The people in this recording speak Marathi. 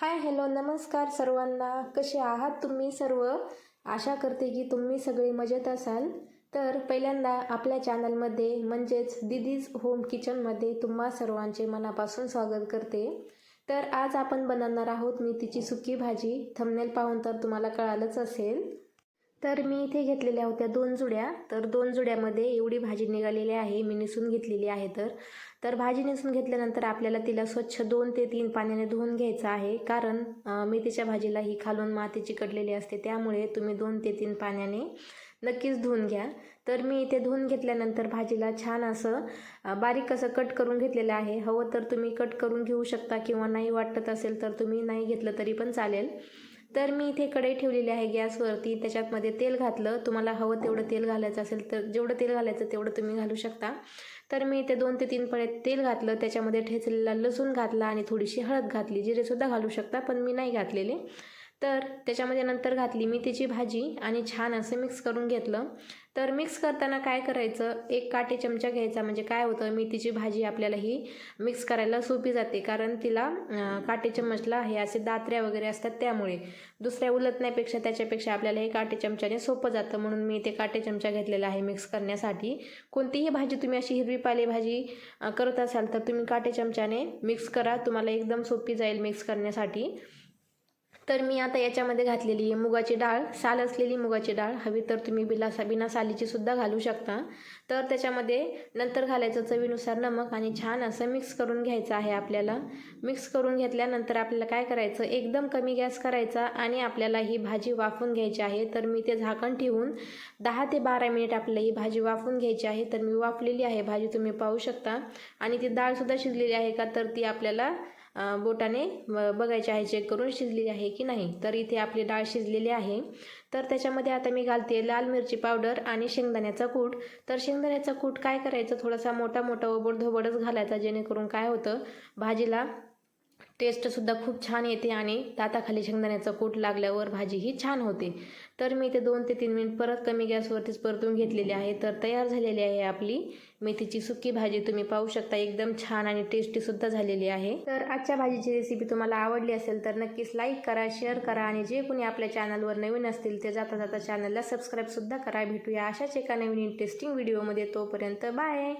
हाय हॅलो नमस्कार सर्वांना. कसे आहात तुम्ही सर्व? आशा करते की तुम्ही सगळे मजेत असाल. तर पहिल्यांदा आपल्या चॅनलमध्ये म्हणजेच दिदीज होम किचनमध्ये तुम्हा सर्वांचे मनापासून स्वागत करते. तर आज आपण बनवणार आहोत मेथीची सुकी भाजी. थंबनेल पाहून तर तुम्हाला कळालंच असेल. तर मी इथे घेतलेल्या होत्या दोन जुड्या. तर दोन जुड्यामध्ये एवढी भाजी निघालेली आहे. मी निसून घेतलेली आहे तर. तर भाजी निसून घेतल्यानंतर आपल्याला तिला स्वच्छ दोन ते तीन पाण्याने धुवून घ्यायचं आहे. कारण मेथीच्या भाजीला ही खालून माती चिकटलेली असते. त्यामुळे तुम्ही दोन ते तीन पाण्याने नक्कीच धुवून घ्या. तर मी इथे धुवून घेतल्यानंतर भाजीला छान असं बारीक असं कट करून घेतलेलं आहे. हवं तर तुम्ही कट करून घेऊ शकता किंवा नाही वाटत असेल तर तुम्ही नाही घेतलं तरी पण चालेल. तर मी इथे कढई ठेवलेली आहे गॅसवरती. त्याच्यातमध्ये तेल घातलं. तुम्हाला हवं तेवढं तेल घालायचं असेल तर जेवढं तेल घालायचं तेवढं तुम्ही घालू शकता. तर मी इथे दोन ते तीन पळे तेल घातलं. त्याच्यामध्ये ठेचलेला लसूण घातला आणि थोडीशी हळद घातली. जिरेसुद्धा घालू शकता पण मी नाही घातलेले. तर त्याच्यामध्ये नंतर घातली मेथीची भाजी आणि छान असं मिक्स करून घेतलं. तर मिक्स करताना काय करायचं? एक काटे चमचा घ्यायचा. म्हणजे काय होतं? मेथीची भाजी आपल्याला ही मिक्स करायला सोपी जाते. कारण तिला काटे चमचला हे असे दात्र्या वगैरे असतात त्यामुळे. दुसऱ्या उलटण्यापेक्षा त्याच्यापेक्षा आपल्याला हे काटे चमच्याने सोपं जातं. म्हणून मी ते काटे चमचा घेतलेला आहे मिक्स करण्यासाठी. कोणतीही भाजी तुम्ही अशी हिरवी पालेभाजी करत असाल तर तुम्ही काटे चमच्याने मिक्स करा. तुम्हाला एकदम सोपी जाईल मिक्स करण्यासाठी. तर मी आता याच्यामध्ये घातलेली आहे मुगाची डाळ. साल असलेली मुगाची डाळ. हवी तर तुम्ही बिला बिना सालीची सुद्धा घालू शकता. तर त्याच्यामध्ये नंतर घालायचं चवीनुसार नमक आणि छान असं मिक्स करून घ्यायचं आहे आपल्याला. मिक्स करून घेतल्यानंतर आपल्याला काय करायचं? एकदम कमी गॅस करायचा आणि आपल्याला ही भाजी वाफून घ्यायची आहे. तर मी ते झाकण ठेवून दहा ते बारा मिनिट आपल्याला ही भाजी वाफून घ्यायची आहे. तर मी वाफलेली आहे भाजी तुम्ही पाहू शकता. आणि ती डाळसुद्धा शिजलेली आहे का? तर ती आपल्याला बोटाने ब- बघायचे आहे चेक करून शिजलेली आहे की नाही. तर इथे आपली डाळ शिजलेली आहे. तर त्याच्यामध्ये आता मी घालते लाल मिरची पावडर आणि शेंगदाण्याचा कूट. तर शेंगदाण्याचा कूट काय करायचं? थोडासा मोठा मोठा ओबड धोबडच घालायचा जेणेकरून काय होतं? भाजीला टेस्टसुद्धा खूप छान येते आणि दाताखाली शेंगदाण्याचा कूट लागल्यावर भाजी ही छान होते. तर मी ते दोन ते तीन मिनिट परत कमी गॅसवरतीच परतून घेतलेली आहे. तर तयार झालेली आहे आपली मेथीची सुकी भाजी. तुम्ही पाहू शकता एकदम छान आणि टेस्टीसुद्धा झालेली आहे. तर आजच्या भाजीची रेसिपी तुम्हाला आवडली असेल तर नक्कीच लाईक करा शेअर करा आणि जे कोणी आपल्या चॅनलवर नवीन असतील ते जाता जाता चॅनलला सबस्क्राईबसुद्धा करा. भेटूया अशाच एका नवीन इंटरेस्टिंग व्हिडिओमध्ये तोपर्यंत बाय